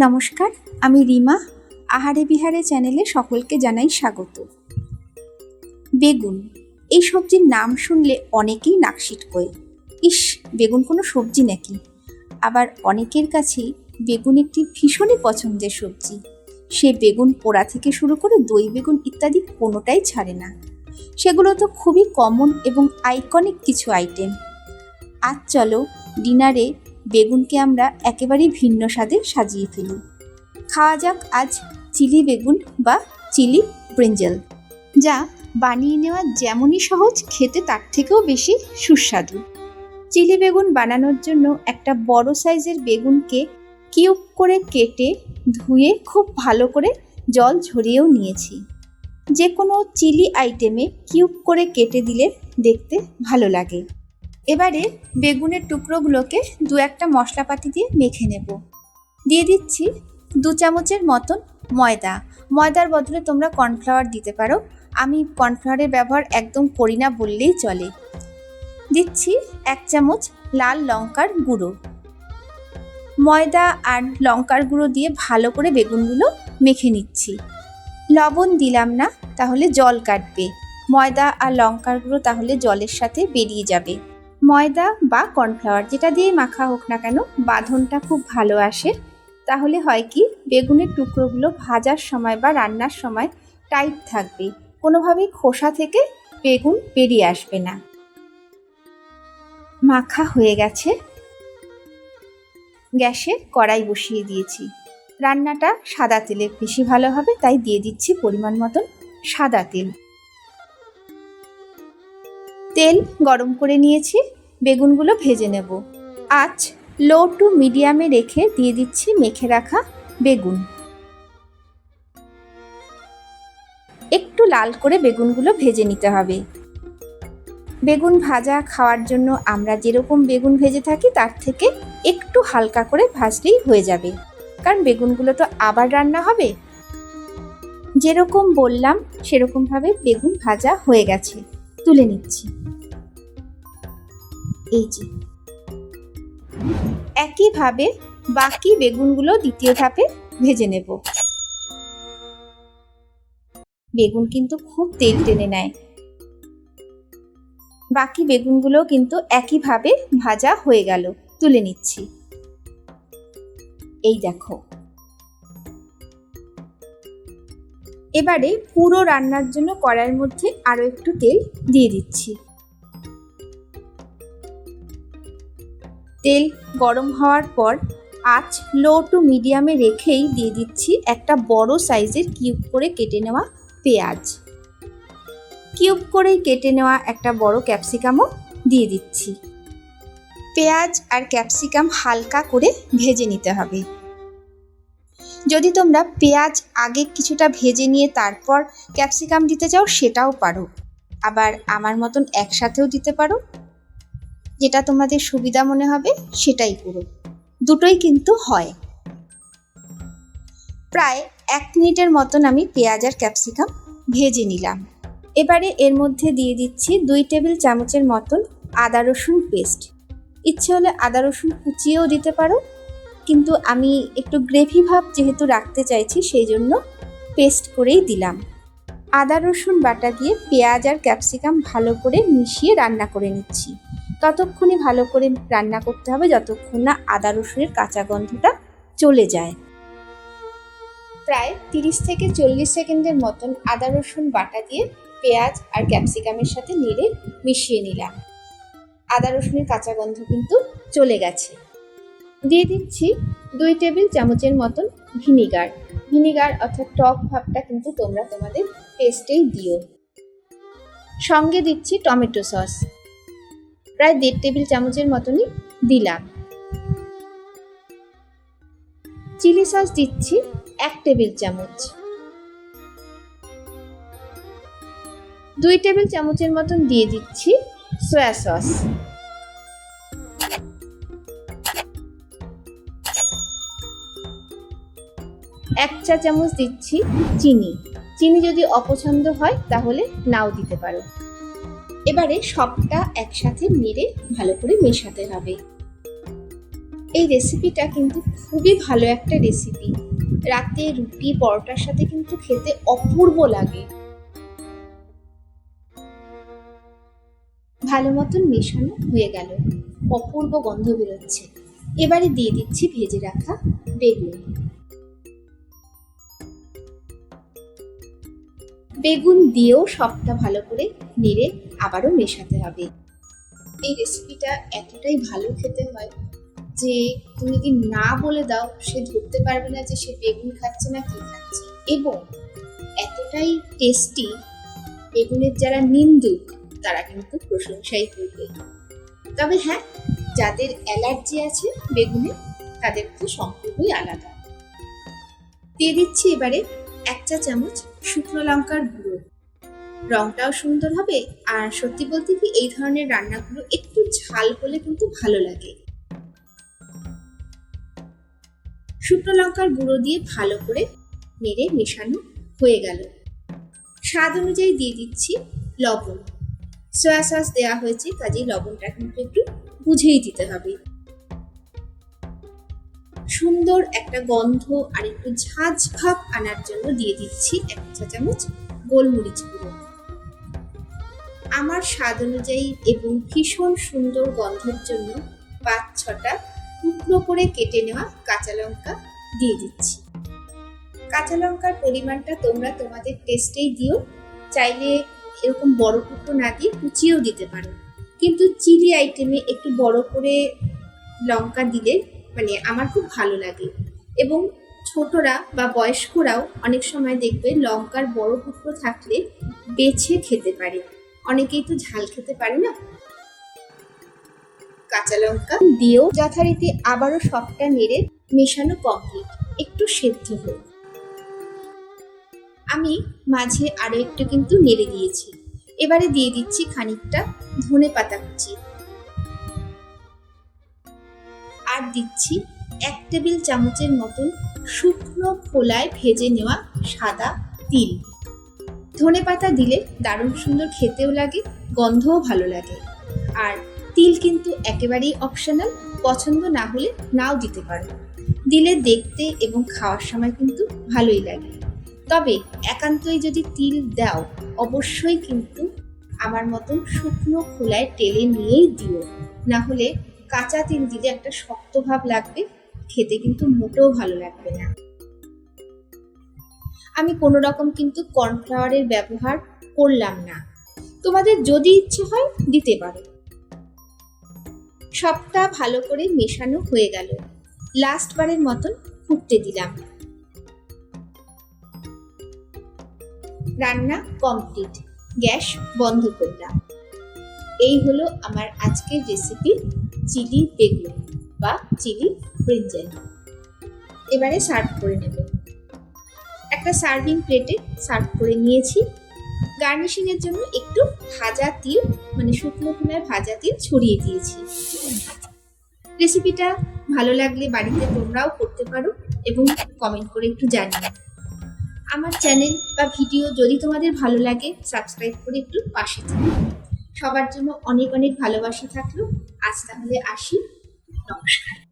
নমস্কার, আমি রিমা। আহারে বিহারে চ্যানেলে সকলকে জানাই স্বাগত। বেগুন, এই সবজির নাম শুনলে অনেকেই নাকশিট সিটকোয় ইস, বেগুন কোনো সবজি নাকি? আবার অনেকের কাছেই বেগুন একটি ভীষণই পছন্দের সবজি। সে বেগুন পোড়া থেকে শুরু করে দই বেগুন ইত্যাদি কোনোটাই ছাড়ে না। সেগুলো তো খুবই কমন এবং আইকনিক কিছু আইটেম আজ চলো ডিনারে বেগুনকে আমরা একেবারেই ভিন্ন স্বাদে সাজিয়ে ফেলি। খাওয়া যাক আজ চিলি বেগুন বা চিলি ব্রিঞ্জেল, যা বানিয়ে নেওয়া যেমনই সহজ, খেতে তার থেকেও বেশি সুস্বাদু। চিলি বেগুন বানানোর জন্য একটা বড় সাইজের বেগুনকে কিউব করে কেটে ধুয়ে খুব ভালো করে জল ঝরিয়েও নিয়েছি। যে কোনো চিলি আইটেমে কিউব করে কেটে দিলে দেখতে ভালো লাগে। এবারে বেগুনের টুকরোগুলোকে দু একটা মশলাপাতি দিয়ে মেখে নেব। দিয়ে দিচ্ছি দু চামচের মতন ময়দা। ময়দার বদলে তোমরা কর্নফ্লাওয়ার দিতে পারো। আমি কর্নফ্লাওয়ারের ব্যবহার একদম করি না বললেই চলে। দিচ্ছি এক চামচ লাল লঙ্কার গুঁড়ো। ময়দা আর লঙ্কার গুঁড়ো দিয়ে ভালো করে বেগুনগুলো মেখে নিচ্ছি। লবণ দিলাম না, তাহলে জল কাটবে। ময়দা আর লঙ্কার গুঁড়ো তাহলে জলের সাথে বেরিয়ে যাবে। ময়দা বা কর্নফ্লাওয়ার, যেটা দিয়ে মাখা হোক না কেন, বাঁধনটা খুব ভালো আসে। তাহলে হয় কি, বেগুনের টুকরোগুলো ভাজার সময় বা রান্নার সময় টাইট থাকবে। কোনোভাবেই খোসা থেকে বেগুন বেরিয়ে আসবে না। মাখা হয়ে গেছে। গ্যাসে কড়াই বসিয়ে দিয়েছি। রান্নাটা সাদা তেলে বেশি ভালো হবে, তাই দিয়ে দিচ্ছি পরিমাণ মতন সাদা তেল। তেল গরম করে নিয়েছি। বেগুনগুলো ভেজে নেব। আজ লো টু মিডিয়ামে রেখে দিয়ে দিচ্ছি মেখে রাখা বেগুন। একটু লাল করে বেগুনগুলো ভেজে নিতে হবে। বেগুন ভাজা খাওয়ার জন্য আমরা যেরকম বেগুন ভেজে থাকি, তার থেকে একটু হালকা করে ভাজলেই হয়ে যাবে। কারণ বেগুনগুলো তো আবার রান্না হবে। যেরকম বললাম, সেরকমভাবে বেগুন ভাজা হয়ে গেছে। তুলে নিচ্ছি। এই যে। একইভাবে বাকি বেগুনগুলো দ্বিতীয় ধাপে ভেজে নেব। বেগুন কিন্তু খুব তেল টেনে নেয়। বাকি বেগুনগুলো কিন্তু একইভাবে ভাজা হয়ে গেল, তুলে নিচ্ছি। এই দেখো। এবারে পুরো রান্নার জন্য কড়াইয়ের মধ্যে আরও একটু তেল দিয়ে দিচ্ছি। তেল গরম হওয়ার পর আঁচ লো টু মিডিয়ামে রেখেই দিয়ে দিচ্ছি একটা বড় সাইজের কিউব করে কেটে নেওয়া পেঁয়াজ। কিউব করেই কেটে নেওয়া একটা বড় ক্যাপসিকামও দিয়ে দিচ্ছি। পেঁয়াজ আর ক্যাপসিকাম হালকা করে ভেজে নিতে হবে। যদি তোমরা পেঁয়াজ আগে কিছুটা ভেজে নিয়ে তারপর ক্যাপসিকাম দিতে চাও সেটাও পারো। আবার আমার মতন একসাথেও দিতে পারো। যেটা তোমাদের সুবিধা মনে হবে সেটাই করো। দুটোই কিন্তু হয়। প্রায় এক মিনিটের মতন আমি পেঁয়াজ আর ক্যাপসিকাম ভেজে নিলাম। এবারে এর মধ্যে দিয়ে দিচ্ছি দুই টেবিল চামচের মতন আদা রসুন পেস্ট। ইচ্ছে হলে আদা রসুন কুচিয়েও দিতে পারো, কিন্তু আমি একটু গ্রেভি ভাব যেহেতু রাখতে চাইছি সেই জন্য পেস্ট করেই দিলাম। আদা রসুন বাটা দিয়ে পেঁয়াজ আর ক্যাপসিকাম ভালো করে মিশিয়ে রান্না করে নিচ্ছি। ততক্ষণই ভালো করে রান্না করতে হবে যতক্ষণ না আদা রসুনের কাঁচা গন্ধটা চলে যায়। প্রায় তিরিশ থেকে চল্লিশ সেকেন্ডের মতন আদা রসুন বাটা দিয়ে পেঁয়াজ আর ক্যাপসিকামের সাথে নেড়ে মিশিয়ে নিলাম। আদা রসুনের কাঁচা গন্ধ কিন্তু চলে গেছে। দিয়ে দিচ্ছি দুই টেবিল চামচের মতন ভিনিগার। ভিনিগার অর্থাৎ টক ভাবটা কিন্তু তোমরা তোমাদের পেস্টেই দিও। সঙ্গে দিচ্ছি টমেটো সস। প্রায় দেড় টেবিল চামচের মতনই দিলাম। চিলি সস দিচ্ছি এক টেবিল চামচ। দুই টেবিল চামচের মতন দিয়ে দিচ্ছি সয়া সস। এক চা চামচ দিচ্ছি চিনি। চিনি যদি অপছন্দ হয় তাহলে নাও দিতে পারো। এবারে সবটা একসাথে নেড়ে ভালো করে মেশাতে হবে। এই রেসিপিটা কিন্তু খুবই ভালো একটা রেসিপি রাতে রুটি, পরোটার সাথে কিন্তু খেতে অপূর্ব লাগে। ভালো মতন মেশানো হয়ে গেল। অপূর্ব গন্ধ বেরোচ্ছে। এবারে দিয়ে দিচ্ছি ভেজে রাখা বেগুন। বেগুন দিয়েও সবটা ভালো করে নেড়ে আবারও মেশাতে হবে। এই রেসিপিটা এতটাই ভালো খেতে হয় যে তুমি যদি না বলে দাও, সে ধরতে পারবে না যে সে বেগুন খাচ্ছে না কি খাচ্ছে। এবং এতটাই টেস্টি বেগুনের যারা নিন্দুক, তারা কিন্তু প্রশংসাই করবে। তবে হ্যাঁ যাদের অ্যালার্জি আছে বেগুনে, তাদের তো সম্পূর্ণই আলাদা। দিয়ে দিচ্ছি এবারে এক চা চামচ শুকনো লঙ্কার গুঁড়ো। রংটাও সুন্দর হবে আর সত্যি বলতে কি এই ধরনের রান্নাগুলো একটু ঝাল হলে কিন্তু ভালো লাগে। শুকনো লঙ্কার গুঁড়ো দিয়ে ভালো করে নেড়ে মেশানো হয়ে গেল। স্বাদ অনুযায়ী দিয়ে দিচ্ছি লবণ। সয়া সস দেওয়া হয়েছে, কাজেই লবণটা কিন্তু একটু বুঝেই দিতে হবে। সুন্দর একটা গন্ধ আর একটু ঝাঁঝ ভাব আনার জন্য দিয়ে দিচ্ছি এক চা চামচ গোলমরিচ গুঁড়ো। আমার স্বাদ অনুযায়ী এবং ভীষণ সুন্দর গন্ধের জন্য পাঁচ ছটা টুকরো করে কেটে নেওয়া কাঁচা লঙ্কা দিয়ে দিচ্ছি। কাঁচা লঙ্কার পরিমাণটা তোমরা তোমাদের টেস্টেই দিও। চাইলে এরকম বড় টুকরো না দিয়ে কুচিয়েও দিতে পারো। কিন্তু চিলি আইটেমে একটু বড় করে লঙ্কা দিলে মানে আমার খুব ভালো লাগে। এবং ছোটরা বা বয়স্করাও অনেক সময় দেখবে লঙ্কার বড় টুকরো থাকলে বেছে খেতে পারে। অনেকেই তো ঝাল খেতে পারে না। কাঁচা লঙ্কা দিয়েও যথারীতি আবারও সবটা নেড়ে মেশানো কমপ্লিট একটু সেদ্ধ হোক। আমি মাঝে আরও একটু কিন্তু নেড়ে দিয়েছি। এবারে দিয়ে দিচ্ছি খানিকটা ধনে পাতা কুচি। আর দিচ্ছি এক টেবিল চামচের মতন শুকনো খোলায় ভেজে নেওয়া সাদা তিল। ধনে পাতা দিলে দারুণ সুন্দর খেতেও লাগে, গন্ধও ভালো লাগে। আর তিল কিন্তু একেবারেই অপশনাল পছন্দ না হলে নাও দিতে পারো। দিলে দেখতে এবং খাওয়ার সময় কিন্তু ভালোই লাগে। তবে একান্তই যদি তিল দাও, অবশ্যই কিন্তু আমার মতন শুকনো খোলায় টেলে নিয়েই দিও। না হলে কাঁচা তিল দিলে একটা শক্ত ভাব লাগবে, খেতে কিন্তু মোটেও ভালো লাগবে না। আমি কোনো রকম কিন্তু কর্নফ্লাওয়ারের ব্যবহার করলাম না। তোমাদের যদি ইচ্ছে হয় দিতে পারো। সবটা ভালো করে মেশানো হয়ে গেল। লাস্ট বারের মতন ফুটতে দিলাম। রান্না কমপ্লিট গ্যাস বন্ধ করলাম। এই হলো আমার আজকের রেসিপি চিলি বেগুন বা চিলি ব্রিঞ্জেল। এবারে সার্ভ করে নেব। একটা সার্ভিং প্লেটে সার্ভ করে নিয়েছি। গার্নিশিং এর জন্য একটু ভাজা তিল মানে শুকনো খোলায় ভাজা তিল ছড়িয়ে দিয়েছি। রেসিপিটা ভালো লাগলে বাড়িতে তোমরাও করতে পারো এবং কমেন্ট করে একটু জানিও। আমার চ্যানেল বা ভিডিও যদি তোমাদের ভালো লাগে সাবস্ক্রাইব করে একটু পাশে থাকো। সবার জন্য অনেক অনেক ভালোবাসা থাকল। আজ তাহলে আসি। নমস্কার।